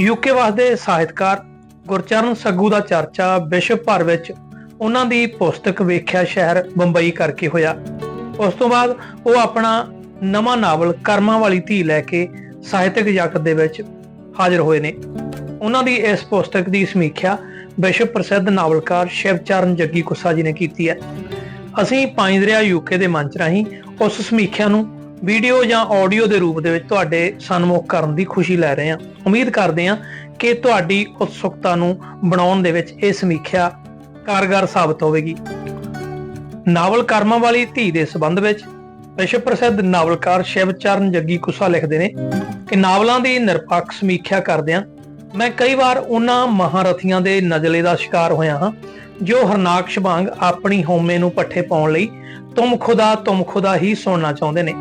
UK ਵਾਸਤੇ ਸਾਹਿਤਕਾਰ ਗੁਰਚਰਨ ਸੱਗੂ ਦਾ ਚਰਚਾ ਵਿਸ਼ਵ ਭਰ ਵਿੱਚ ਉਹਨਾਂ ਦੀ ਪੁਸਤਕ ਵੇਖਿਆ ਸ਼ਹਿਰ ਬੰਬਈ ਕਰਕੇ ਹੋਇਆ। ਉਸ ਤੋਂ ਬਾਅਦ ਉਹ ਆਪਣਾ ਨਵਾਂ ਨਾਵਲ ਕਰਮਾਂ ਵਾਲੀ ਧੀ ਲੈ ਕੇ ਸਾਹਿਤਕ ਜਗਤ ਦੇ ਵਿੱਚ ਹਾਜ਼ਰ ਹੋਏ ਨੇ। ਉਹਨਾਂ ਦੀ ਇਸ ਪੁਸਤਕ ਦੀ ਸਮੀਖਿਆ ਵਿਸ਼ਵ ਪ੍ਰਸਿੱਧ ਨਾਵਲਕਾਰ ਸ਼ਿਵਚਰਨ ਜੱਗੀ ਗੁੱਸਾ ਜੀ ਨੇ ਕੀਤੀ ਹੈ। ਅਸੀਂ ਪੰਜ ਦਰਿਆ ਯੂਕੇ ਦੇ ਮੰਚ ਰਾਹੀਂ ਉਸ ਸਮੀਖਿਆ ਨੂੰ ਵੀਡੀਓ ਜਾਂ ਆਡੀਓ ਦੇ ਰੂਪ ਦੇ ਵਿੱਚ ਤੁਹਾਡੇ ਸਨਮੁਖ ਕਰਨ ਦੀ ਖੁਸ਼ੀ ਲੈ ਰਹੇ ਹਾਂ। ਉਮੀਦ ਕਰਦੇ ਹਾਂ ਕਿ ਤੁਹਾਡੀ ਉਤਸੁਕਤਾ ਨੂੰ ਬਣਾਉਣ ਦੇ ਵਿੱਚ ਇਹ ਸਮੀਖਿਆ ਕਾਰਗਰ ਸਾਬਤ ਹੋਵੇਗੀ। ਨਾਵਲ ਕਰਮਾਂ ਵਾਲੀ ਧੀ ਦੇ ਸੰਬੰਧ ਵਿੱਚ ਵਿਸ਼ਵ ਪ੍ਰਸਿੱਧ ਨਾਵਲਕਾਰ ਸ਼ਿਵਚਰਨ ਜੱਗੀ ਕੁਸਾ ਲਿਖਦੇ ਨੇ ਕਿ ਨਾਵਲਾਂ ਦੀ ਨਿਰਪੱਖ ਸਮੀਖਿਆ ਕਰਦਿਆਂ ਮੈਂ ਕਈ ਵਾਰ ਉਹਨਾਂ ਮਹਾਰਥੀਆਂ ਦੇ ਨਜ਼ਲੇ ਦਾ ਸ਼ਿਕਾਰ ਹੋਇਆ ਹਾਂ, ਜੋ ਹਰਨਾਕਸ਼ ਵਾਂਗ ਆਪਣੀ ਹਉਮੈ ਨੂੰ ਪੱਠੇ ਪਾਉਣ ਲਈ ਤੁਮ ਖੁਦਾ ਤੁਮ ਖੁਦਾ ਹੀ ਸੁਣਨਾ ਚਾਹੁੰਦੇ ਨੇ।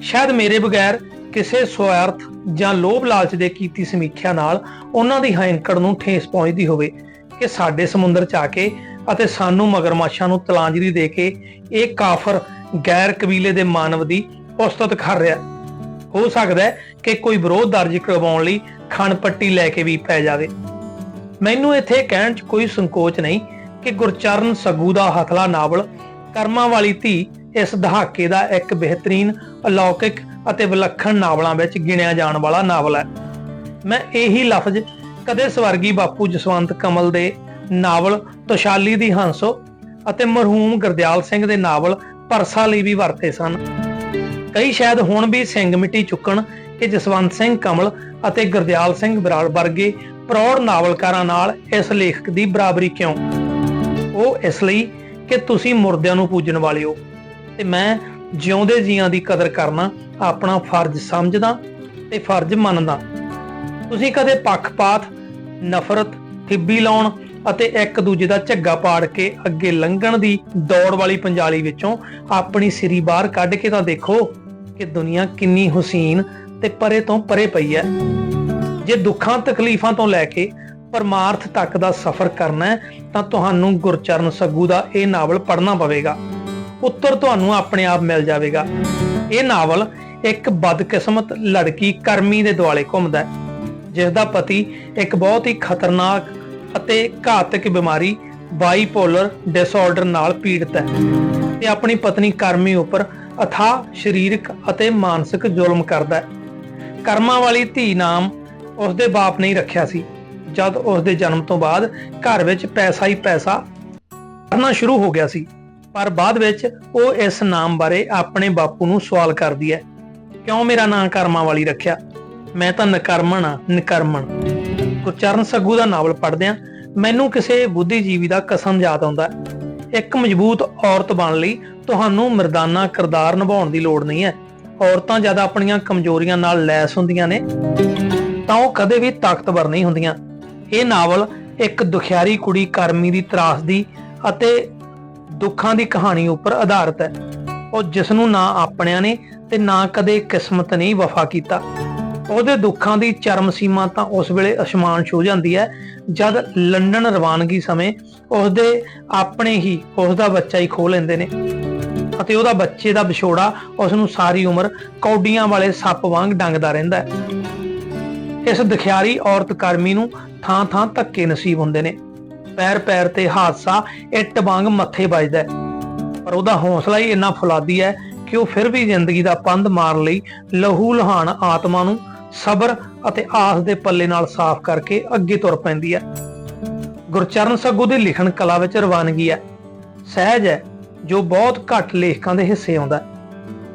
ਸ਼ਾਇਦ ਮੇਰੇ ਬਗੈਰ ਕਿਸੇ ਸਵਾਰਥ ਜਾਂ ਲੋਭ ਲਾਲਚ ਦੇ ਕੀਤੀ ਸਮੀਖਿਆ ਨਾਲ ਉਹਨਾਂ ਦੀ ਹੈਂਕੜ ਨੂੰ ਠੇਸ ਪਹੁੰਚਦੀ ਹੋਵੇ ਕਿ ਸਾਡੇ ਸਮੁੰਦਰ ਚ ਆ ਕੇ ਅਤੇ ਸਾਨੂੰ ਮਗਰਮੱਛਾਂ ਨੂੰ ਤਲਾਂਜਲੀ ਦੇ ਕੇ ਇਹ ਕਾਫਰ ਗੈਰ ਕਬੀਲੇ ਦੇ ਮਾਨਵ ਦੀ ਉਸਤਤ ਕਰ ਰਿਹਾ ਹੋ। ਸਕਦਾ ਹੈ ਕਿ ਕੋਈ ਵਿਰੋਧ ਦਰਜ ਕਰਵਾਉਣ ਲਈ ਖਣ ਪੱਟੀ ਲੈ ਕੇ ਵੀ ਪੈ ਜਾਵੇ। ਮੈਨੂੰ ਇੱਥੇ ਕਹਿਣ 'ਚ ਕੋਈ ਸੰਕੋਚ ਨਹੀਂ ਕਿ ਗੁਰਚਰਨ ਸੱਗੂ ਦਾ ਹਥਲਾ ਨਾਵਲ ਕਰਮਾਂ ਵਾਲੀ ਧੀ ਇਸ ਦਹਾਕੇ ਦਾ ਇੱਕ ਬਿਹਤਰੀਨ, ਅਲੌਕਿਕ ਅਤੇ ਵਿਲੱਖਣ ਨਾਵਲਾਂ ਵਿੱਚ ਗਿਣਿਆ ਜਾਣ ਵਾਲਾ ਨਾਵਲ ਹੈ। ਮੈਂ ਇਹੀ ਲਫ਼ਜ਼ ਕਦੇ ਸਵਰਗੀ ਬਾਪੂ ਜਸਵੰਤ ਕਮਲ ਦੇ ਨਾਵਲ ਤੁਸ਼ਾਲੀ ਦੀ ਹੰਸੋ ਅਤੇ ਮਰਹੂਮ ਗੁਰਦਿਆਲ ਸਿੰਘ ਦੇ ਨਾਵਲ ਪਰਸਾ ਲਈ ਵੀ ਵਰਤੇ ਸਨ। ਕਈ ਸ਼ਾਇਦ ਹੁਣ ਵੀ ਸਿੰਘ ਮਿੱਟੀ ਚੁੱਕਣ ਕਿ ਜਸਵੰਤ ਸਿੰਘ ਕਮਲ ਅਤੇ ਗੁਰਦਿਆਲ ਸਿੰਘ ਬਰਾੜ ਵਰਗੇ ਪ੍ਰੌੜ ਨਾਵਲਕਾਰਾਂ ਨਾਲ ਇਸ ਲੇਖਕ ਦੀ ਬਰਾਬਰੀ ਕਿਉਂ? ਉਹ ਇਸ ਲਈ ਕਿ ਤੁਸੀਂ ਮੁਰਦਿਆਂ ਨੂੰ ਪੂਜਣ ਵਾਲੇ ਹੋ। ਤੇ ਮੈਂ ਜਿਉਂਦੇ ਜੀਆਂ ਦੀ ਕਦਰ ਕਰਨਾ, ਆਪਣਾ ਫਰਜ਼ ਸਮਝਦਾ ਤੇ ਫਰਜ਼ ਮੰਨਦਾ। ਤੁਸੀਂ ਕਦੇ ਪੱਖਪਾਤ, ਨਫ਼ਰਤ ਥਿੱਬੀ ਲਾਉਣ ਅਤੇ ਇੱਕ ਦੂਜੇ ਦਾ ਝੱਗਾ ਪਾੜ ਕੇ ਅੱਗੇ ਲੰਘਣ ਦੀ ਦੌੜ ਵਾਲੀ ਪੰਜਾਲੀ ਵਿੱਚੋਂ ਆਪਣੀ ਸਿਰੀ ਬਾਹਰ ਕੱਢ ਕੇ ਤਾਂ ਦੇਖੋ ਕਿ ਦੁਨੀਆ ਕਿੰਨੀ ਹੁਸੀਨ ਤੇ ਪਰੇ ਤੋਂ ਪਰੇ ਪਈ ਹੈ। ਜੇ ਦੁੱਖਾਂ, ਤਕਲੀਫਾਂ ਤੋਂ ਲੈ ਕੇ ਪਰਮਾਰਥ ਤੱਕ ਦਾ ਸਫ਼ਰ ਕਰਨਾ ਹੈ, ਤਾਂ ਤੁਹਾਨੂੰ ਗੁਰਚਰਨ ਸੱਗੂ ਦਾ ਇਹ ਨਾਵਲ ਪੜ੍ਹਨਾ ਪਵੇਗਾ। ਉੱਤਰ ਤੁਹਾਨੂੰ ਆਪਣੇ ਆਪ ਮਿਲ ਜਾਵੇਗਾ। ਇਹ ਨਾਵਲ ਇੱਕ ਬਦਕਿਸਮਤ ਲੜਕੀ ਕਰਮੀ ਦੇ ਦੁਆਲੇ ਘੁੰਮਦਾ ਹੈ ਜਿਸ ਦਾ ਪਤੀ ਇੱਕ ਬਹੁਤ ਹੀ ਖਤਰਨਾਕ ਅਤੇ ਘਾਤਕ ਬਿਮਾਰੀ, ਬਾਈਪੋਲਰ ਡਿਸਆਰਡਰ ਨਾਲ ਪੀੜਤ ਹੈ ਤੇ ਆਪਣੀ ਪਤਨੀ ਕਰਮੀ ਉੱਪਰ ਅਥਾਹ ਸਰੀਰਕ ਅਤੇ ਮਾਨਸਿਕ ਜ਼ੁਲਮ ਕਰਦਾ ਹੈ। ਕਰਮਾਂ ਵਾਲੀ ਧੀ ਨਾਮ ਉਸਦੇ ਬਾਪ ਨੇ ਰੱਖਿਆ ਸੀ, ਜਦ ਉਸਦੇ ਜਨਮ ਤੋਂ ਬਾਅਦ ਘਰ ਵਿੱਚ ਪੈਸਾ ਹੀ ਪੈਸਾ ਕਰਨਾ ਸ਼ੁਰੂ ਹੋ ਗਿਆ ਸੀ। ਪਰ ਬਾਅਦ ਵਿੱਚ ਉਹ ਇਸ ਨਾਮ ਬਾਰੇ ਆਪਣੇ ਬਾਪੂ ਨੂੰ ਸਵਾਲ ਕਰਦੀ ਹੈ, ਕਿਉਂ ਮੇਰਾ ਨਾਂ ਕਰਮਾਂ ਵਾਲੀ ਰੱਖਿਆ? ਮੈਂ ਤਾਂ ਨਕਰਮਣ ਆ, ਨਕਰਮਣ। ਗੁਰਚਰਨ ਸੱਗੂ ਦਾ ਨਾਵਲ ਪੜ੍ਹਦਿਆਂ ਮੈਨੂੰ ਕਿਸੇ ਬੁੱਧੀਜੀਵੀ ਦਾ ਕਸਮ ਯਾਦ ਆਉਂਦਾ ਇੱਕ ਮਜ਼ਬੂਤ ਔਰਤ ਬਣ ਲਈ ਤੁਹਾਨੂੰ ਮਰਦਾਨਾ ਕਿਰਦਾਰ ਨਿਭਾਉਣ ਦੀ ਲੋੜ ਨਹੀਂ ਹੈ। ਔਰਤਾਂ ਜਦ ਆਪਣੀਆਂ ਕਮਜ਼ੋਰੀਆਂ ਨਾਲ ਲੈਸ ਹੁੰਦੀਆਂ ਨੇ, ਤਾਂ ਉਹ ਕਦੇ ਵੀ ਤਾਕਤਵਰ ਨਹੀਂ ਹੁੰਦੀਆਂ। ਇਹ ਨਾਵਲ ਇੱਕ ਦੁਖਿਆਰੀ ਕੁੜੀ ਕਰਮੀ ਦੀ ਤਰਾਸਦੀ ਅਤੇ ਦੁੱਖਾਂ ਦੀ ਕਹਾਣੀ ਉੱਪਰ ਆਧਾਰਿਤ ਹੈ। ਉਹ ਜਿਸ ਨੂੰ ਨਾ ਆਪਣਿਆਂ ਨੇ ਤੇ ਨਾ ਕਦੇ ਕਿਸਮਤ ਨੇ ਵਫਾ ਕੀਤਾ। ਉਹਦੇ ਦੁੱਖਾਂ ਦੀ ਚਰਮ ਸੀਮਾ ਤਾਂ ਉਸ ਵੇਲੇ ਅਸਮਾਨ ਛੂ ਜਾਂਦੀ ਹੈ, ਜਦ ਲੰਡਨ ਰਵਾਨਗੀ ਸਮੇਂ ਉਸਦੇ ਆਪਣੇ ਹੀ ਉਸ ਦਾ ਬੱਚਾ ਹੀ ਖੋ ਲੈਂਦੇ ਨੇ। ਅਤੇ ਉਹਦਾ ਬੱਚੇ ਦਾ ਵਿਛੋੜਾ ਉਸ ਨੂੰ ਸਾਰੀ ਉਮਰ ਕੌਡੀਆਂ ਵਾਲੇ ਸੱਪ ਵਾਂਗ ਡੰਗਦਾ ਰਹਿੰਦਾ ਹੈ। ਇਸ ਦੁਖਿਆਰੀ ਔਰਤ ਕਰਮੀ ਨੂੰ ਥਾਂ ਥਾਂ ਧੱਕੇ ਨਸੀਬ ਹੁੰਦੇ ਨੇ। ਪੈਰ ਪੈਰ ਤੇ ਹਾਦਸਾ, ਇੱਟ ਵਾਂਗ ਮੱਥੇ ਵੱਜਦਾ ਹੈ। ਪਰ ਉਹਦਾ ਹੌਸਲਾ ਹੀ ਇੰਨਾ ਫੁਲਾਦੀ ਹੈ ਕਿ ਉਹ ਫਿਰ ਵੀ ਜ਼ਿੰਦਗੀ ਦਾ ਪੰਧ ਮਾਰਨ ਲਈ, ਲਹੂ ਲਹਾਨ ਆਤਮਾ ਨੂੰ ਸਬਰ ਅਤੇ ਆਸ ਦੇ ਪੱਲੇ ਨਾਲ ਸਾਫ਼ ਕਰਕੇ ਅੱਗੇ ਤੁਰ ਪੈਂਦੀ ਹੈ। ਗੁਰਚਰਨ ਸੱਗੂ ਦੀ ਲਿਖਣ ਕਲਾ ਵਿੱਚ ਰਵਾਨਗੀ ਹੈ। ਸਹਿਜ ਹੈ, ਜੋ ਬਹੁਤ ਘੱਟ ਲੇਖਕਾਂ ਦੇ ਹਿੱਸੇ ਆਉਂਦਾ ਹੈ।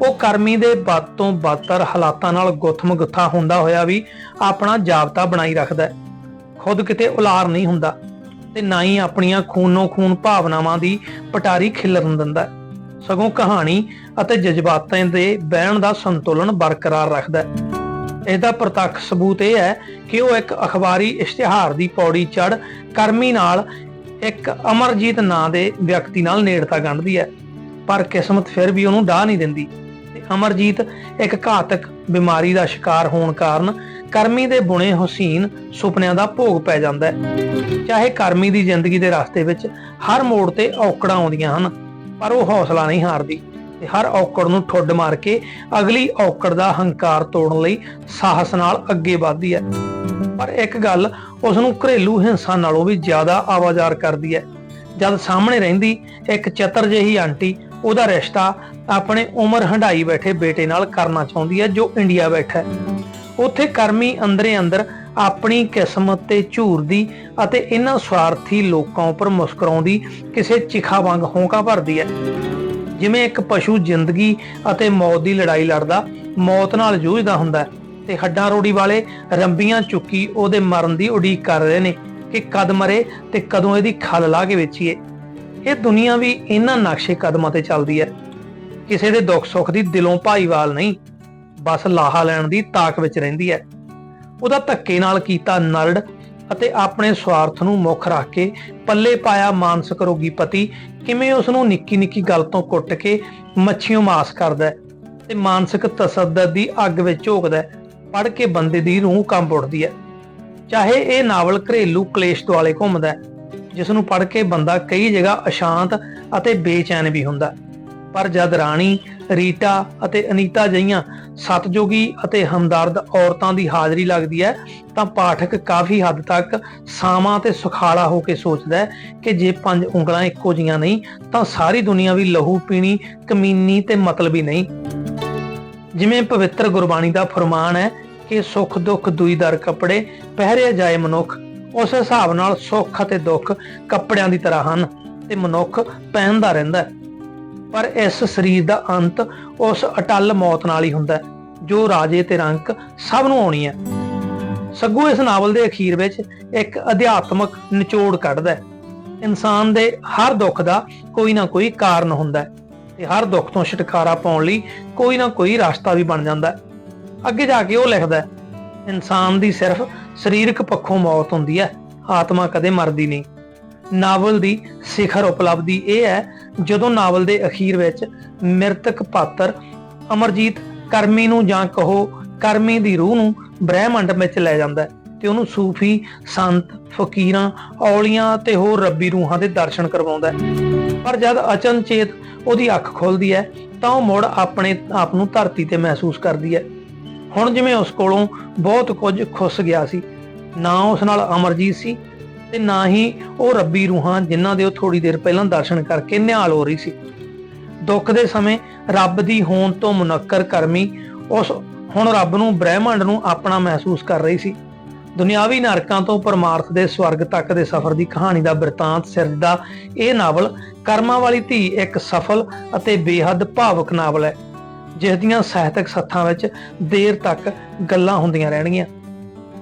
ਉਹ ਕਰਮੀ ਦੇ ਬਦ ਤੋਂ ਬਦਤਰ ਹਾਲਾਤਾਂ ਨਾਲ ਗੁੱਥਮ ਗੁੱਥਾ ਹੁੰਦਾ ਹੋਇਆ ਵੀ ਆਪਣਾ ਜਾਬਤਾ ਬਣਾਈ ਰੱਖਦਾ ਖੁਦ ਕਿਤੇ ਉਲਾਰ ਨਹੀਂ ਹੁੰਦਾ। ਤੇ ਨਾ ਹੀ ਆਪਣੀਆਂ ਖੂਨੋ ਖੂਨ ਭਾਵਨਾਵਾਂ ਦੀ ਪਟਾਰੀ ਖਿਲਰਨ ਦਿੰਦਾ ਸਗੋਂ ਕਹਾਣੀ ਅਤੇ ਜਜ਼ਬਾਤਾਂ ਦੇ ਬਹਿਣ ਦਾ ਸੰਤੁਲਨ ਬਰਕਰਾਰ ਰੱਖਦਾ ਹੈ। ਇਹਦਾ ਪ੍ਰਤੱਖ ਸਬੂਤ ਇਹ ਹੈ ਕਿ ਉਹ ਇੱਕ ਅਖਬਾਰੀ ਇਸ਼ਤਿਹਾਰ ਦੀ ਪੌੜੀ ਚੜ ਕਰਮੀ ਨਾਲ ਇੱਕ ਅਮਰਜੀਤ ਨਾਂ ਦੇ ਵਿਅਕਤੀ ਨਾਲ ਨੇੜਤਾ ਗੰਢਦੀ ਹੈ। ਪਰ ਕਿਸਮਤ ਫਿਰ ਵੀ ਉਹਨੂੰ ਡਾਹ ਨਹੀਂ ਦਿੰਦੀ। ਅਮਰਜੀਤ ਇੱਕ ਘਾਤਕ ਬਿਮਾਰੀ ਦਾ ਸ਼ਿਕਾਰ ਹੋਣ ਕਾਰਨ ਕਰਮੀ ਦੇ ਬੁਣੇ ਹੁਸੀਨ ਸੁਪਨਿਆਂ ਦਾ ਭੋਗ ਪੈ ਜਾਂਦਾ ਹੈ। ਚਾਹੇ ਕਰਮੀ ਦੀ ਜ਼ਿੰਦਗੀ ਦੇ ਰਸਤੇ ਵਿੱਚ ਹਰ ਮੋੜ ਤੇ ਔਕੜਾਂ ਆਉਂਦੀਆਂ ਹਨ, ਪਰ ਉਹ ਹੌਸਲਾ ਨਹੀਂ ਹਾਰਦੀ ਤੇ ਹਰ ਔਕੜ ਨੂੰ ਠੁੱਡ ਮਾਰ ਕੇ ਅਗਲੀ ਔਕੜ ਦਾ ਹੰਕਾਰ ਤੋੜਨ ਲਈ ਸਾਹਸ ਨਾਲ ਅੱਗੇ ਵਧਦੀ ਹੈ। ਪਰ ਇੱਕ ਗੱਲ ਉਸ ਨੂੰ ਘਰੇਲੂ ਹਿੰਸਾ ਨਾਲੋਂ ਵੀ ਜ਼ਿਆਦਾ ਆਵਾਜ਼ਾਰ ਕਰਦੀ ਹੈ। ਜਦ ਸਾਹਮਣੇ ਰਹਿੰਦੀ ਇੱਕ ਚਤਰ ਜਿਹੀ ਆਂਟੀ, ਉਹਦਾ ਰਿਸ਼ਤਾ ਆਪਣੇ ਉਮਰ ਹੰਢਾਈ ਬੈਠੇ ਬੇਟੇ ਨਾਲ ਕਰਨਾ ਚਾਹੁੰਦੀ ਹੈ, ਜੋ ਇੰਡੀਆ ਬੈਠਾ ਹੈ। ਉੱਥੇ ਕਰਮੀ ਅੰਦਰੇ ਅੰਦਰ ਆਪਣੀ ਕਿਸਮਤ ਤੇ ਝੂਰਦੀ ਅਤੇ ਇਹਨਾਂ ਸਵਾਰਥੀ ਲੋਕਾਂ ਉੱਪਰ ਮੁਸਕਰਾਉਂਦੀ ਕਿਸੇ ਚਿਖਾ ਵਾਂਗ ਹੌਂਕਾ ਭਰਦੀ ਹੈ। ਜਿਵੇਂ ਇੱਕ ਪਸ਼ੂ ਜ਼ਿੰਦਗੀ ਅਤੇ ਮੌਤ ਦੀ ਲੜਾਈ ਲੜਦਾ, ਮੌਤ ਨਾਲ ਜੂਝਦਾ ਹੁੰਦਾ ਹੈ ਤੇ ਹੱਡਾਂ ਰੋੜੀ ਵਾਲੇ ਰੰਬੀਆਂ ਚੁੱਕੀ ਉਹਦੇ ਮਰਨ ਦੀ ਉਡੀਕ ਕਰ ਰਹੇ ਨੇ ਕਿ ਕਦ ਮਰੇ ਤੇ ਕਦੋਂ ਇਹਦੀ ਖਲ ਲਾ ਕੇ ਵੇਚੀਏ। ਇਹ ਦੁਨੀਆ ਵੀ ਇਹਨਾਂ ਨਕਸ਼ੇ ਕਦਮਾਂ ਤੇ ਚੱਲਦੀ ਹੈ। ਕਿਸੇ ਦੇ ਦੁੱਖ ਸੁੱਖ ਦੀ ਦਿਲੋਂ ਭਾਈਵਾਲ ਨਹੀਂ ਬਸ ਲਾਹਾ ਲੈਣ ਦੀ ਤਾਕ ਵਿੱਚ ਰਹਿੰਦੀ ਹੈ। ਉਹਦਾ ਧੱਕੇ ਨਾਲ ਕੀਤਾ ਨਰੜ ਅਤੇ ਆਪਣੇ ਸਵਾਰਥ ਨੂੰ ਮੁੱਖ ਰੱਖ ਕੇ ਪੱਲੇ ਪਾਇਆ ਮਾਨਸਿਕ ਰੋਗੀ ਪਤੀ ਕਿਵੇਂ ਉਸ ਨੂੰ ਨਿੱਕੀ ਨਿੱਕੀ ਗੱਲ ਤੋਂ ਕੁੱਟ ਕੇ ਮੱਛੀਆਂ ਮਾਸ ਕਰਦਾ ਤੇ ਮਾਨਸਿਕ ਤਸੱਦਦ ਦੀ ਅੱਗ ਵਿੱਚ ਝੋਕਦਾ ਹੈ ਪੜ ਕੇ ਬੰਦੇ ਦੀ ਰੂਹ ਕੰਬ ਉੱਠਦੀ ਹੈ। ਚਾਹੇ ਇਹ ਨਾਵਲ ਘਰੇਲੂ ਕਲੇਸ਼ ਦੁਆਲੇ ਘੁੰਮਦਾ ਹੈ ਜਿਸ ਨੂੰ ਪੜ ਕੇ ਬੰਦਾ ਕਈ ਜਗ੍ਹਾ ਅਸ਼ਾਂਤ ਅਤੇ ਬੇਚੈਨ ਵੀ ਹੁੰਦਾ ਪਰ ਜਦ ਰਾਣੀ ਰੀਟਾ ਅਤੇ ਅਨੀਤਾ ਜਈਆਂ ਸਤਜੋਗੀ ਅਤੇ ਹਮਦਰਦ ਔਰਤਾਂ ਦੀ ਹਾਜ਼ਰੀ ਲੱਗਦੀ ਹੈ, ਤਾਂ ਪਾਠਕ ਕਾਫੀ ਹੱਦ ਤੱਕ ਸਾਵਾਂ ਤੇ ਸੁਖਾਲਾ ਹੋ ਕੇ ਸੋਚਦਾ ਹੈ ਕਿ ਜੇ ਪੰਜ ਉਂਗਲਾਂ ਇੱਕੋ ਜੀਆਂ ਨਹੀਂ, ਤਾਂ ਸਾਰੀ ਦੁਨੀਆ ਵੀ ਲਹੂ ਪੀਣੀ, ਕਮੀਨੀ ਤੇ ਮਤਲਬੀ ਨਹੀਂ। ਜਿਵੇਂ ਪਵਿੱਤਰ ਗੁਰਬਾਣੀ ਦਾ ਫਰਮਾਨ ਹੈ ਕਿ ਸੁੱਖ ਦੁੱਖ ਦੁਈ ਦਰ ਕੱਪੜੇ ਪਹਿਰੇ ਜਾਏ ਮਨੁੱਖ, ਉਸ ਹਿਸਾਬ ਨਾਲ ਸੁੱਖ ਅਤੇ ਦੁੱਖ ਕੱਪੜਿਆਂ ਦੀ ਤਰ੍ਹਾਂ ਹਨ ਤੇ ਮਨੁੱਖ ਪਹਿਨਦਾ ਰਹਿੰਦਾ ਹੈ। ਪਰ ਇਸ ਸਰੀਰ ਦਾ ਅੰਤ ਉਸ ਅਟਲ ਮੌਤ ਨਾਲ ਹੀ ਹੁੰਦਾ ਜੋ ਰਾਜੇ ਤੇ ਰੰਕ ਸਭ ਨੂੰ ਆਉਣੀ ਹੈ। ਸੱਗੂ ਇਸ ਨਾਵਲ ਦੇ ਅਖੀਰ ਵਿੱਚ ਇੱਕ ਅਧਿਆਤਮਕ ਨਿਚੋੜ ਕੱਢਦਾ ਹੈ। ਇਨਸਾਨ ਦੇ ਹਰ ਦੁੱਖ ਦਾ ਕੋਈ ਨਾ ਕੋਈ ਕਾਰਨ ਹੁੰਦਾ ਹੈ ਤੇ ਹਰ ਦੁੱਖ ਤੋਂ ਛੁਟਕਾਰਾ ਪਾਉਣ ਲਈ ਕੋਈ ਨਾ ਕੋਈ ਰਸਤਾ ਵੀ ਬਣ ਜਾਂਦਾ ਹੈ। ਅੱਗੇ ਜਾ ਕੇ ਉਹ ਲਿਖਦਾ ਹੈ, ਇਨਸਾਨ ਦੀ ਸਿਰਫ ਸਰੀਰਕ ਪੱਖੋਂ ਮੌਤ ਹੁੰਦੀ ਹੈ, ਆਤਮਾ ਕਦੇ ਮਰਦੀ ਨਹੀਂ। ਨਾਵਲ ਦੀ ਸਿਖਰ ਉਪਲਬਧੀ ਇਹ ਹੈ, ਜਦੋਂ ਨਾਵਲ ਦੇ ਅਖੀਰ ਵਿੱਚ ਮ੍ਰਿਤਕ ਪਾਤਰ ਅਮਰਜੀਤ ਕਰਮੀ ਨੂੰ ਜਾਂ ਕਹੋ ਕਰਮੀ ਦੀ ਰੂਹ ਨੂੰ ਬ੍ਰਹਿਮੰਡ ਵਿੱਚ ਲੈ ਜਾਂਦਾ ਹੈ ਤੇ ਉਹਨੂੰ ਸੂਫੀ, ਸੰਤ, ਫਕੀਰਾਂ, ਔਲੀਆਂ ਤੇ ਹੋਰ ਰੱਬੀ ਰੂਹਾਂ ਦੇ ਦਰਸ਼ਨ ਕਰਵਾਉਂਦਾ ਹੈ। ਪਰ ਜਦ ਅਚਨਚੇਤ ਉਹਦੀ ਅੱਖ ਖੁੱਲਦੀ ਹੈ, ਤਾਂ ਉਹ ਮੁੜ ਆਪਣੇ ਆਪ ਨੂੰ ਧਰਤੀ ਤੇ ਮਹਿਸੂਸ ਕਰਦੀ ਹੈ। ਹੁਣ ਜਿਵੇਂ ਉਸ ਕੋਲੋਂ ਬਹੁਤ ਕੁਝ ਖੁੱਸ ਗਿਆ ਸੀ, ਨਾ ਉਸ ਨਾਲ ਅਮਰਜੀਤ ਸੀ ਤੇ ਨਾ ਹੀ ਉਹ ਰੱਬੀ ਰੂਹਾਂ ਜਿਨ੍ਹਾਂ ਦੇ ਉਹ ਥੋੜੀ ਦੇਰ ਪਹਿਲਾਂ ਦਰਸ਼ਨ ਕਰਕੇ ਨਿਹਾਲ ਹੋ ਰਹੀ ਸੀ। ਦੁੱਖ ਦੇ ਸਮੇਂ ਰੱਬ ਦੀ ਹੋਣ ਤੋਂ ਮੁਨੱਕਰ ਕਰਮੀ ਉਸ ਹੁਣ ਰੱਬ ਨੂੰ ਬ੍ਰਹਿਮੰਡ ਨੂੰ ਆਪਣਾ ਮਹਿਸੂਸ ਕਰ ਰਹੀ ਸੀ। ਦੁਨਿਆਵੀ ਨਰਕਾਂ ਤੋਂ ਪਰਮਾਰਥ ਦੇ ਸਵਰਗ ਤੱਕ ਦੇ ਸਫ਼ਰ ਦੀ ਕਹਾਣੀ ਦਾ ਬਿਰਤਾਂਤ ਸਿਰਜਦਾ ਇਹ ਨਾਵਲ ਕਰਮਾਂ ਵਾਲੀ ਧੀ ਇੱਕ ਸਫਲ ਅਤੇ ਬੇਹੱਦ ਭਾਵਕ ਨਾਵਲ ਹੈ, ਜਿਸ ਦੀਆਂ ਸਾਹਿਤਕ ਸੱਥਾਂ ਵਿੱਚ ਦੇਰ ਤੱਕ ਗੱਲਾਂ ਹੁੰਦੀਆਂ ਰਹਿਣਗੀਆਂ।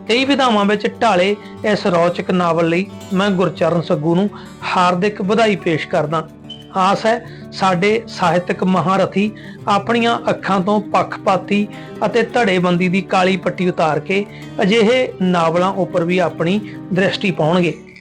ਕਈ ਵਿਧਾਵਾਂ ਵਿੱਚ ਢਾਲੇ ਇਸ ਰੌਚਕ ਨਾਵਲ ਲਈ ਮੈਂ ਗੁਰਚਰਨ ਸੱਗੂ ਨੂੰ ਹਾਰਦਿਕ ਵਧਾਈ ਪੇਸ਼ ਕਰਦਾ। ਆਸ ਹੈ ਸਾਡੇ ਸਾਹਿਤਕ ਮਹਾਰਥੀ ਆਪਣੀਆਂ ਅੱਖਾਂ ਤੋਂ ਪੱਖਪਾਤੀ ਅਤੇ ਧੜੇਬੰਦੀ ਦੀ ਕਾਲੀ ਪੱਟੀ ਉਤਾਰ ਕੇ ਅਜਿਹੇ ਨਾਵਲਾਂ ਉੱਪਰ ਵੀ ਆਪਣੀ ਦ੍ਰਿਸ਼ਟੀ ਪਾਉਣਗੇ।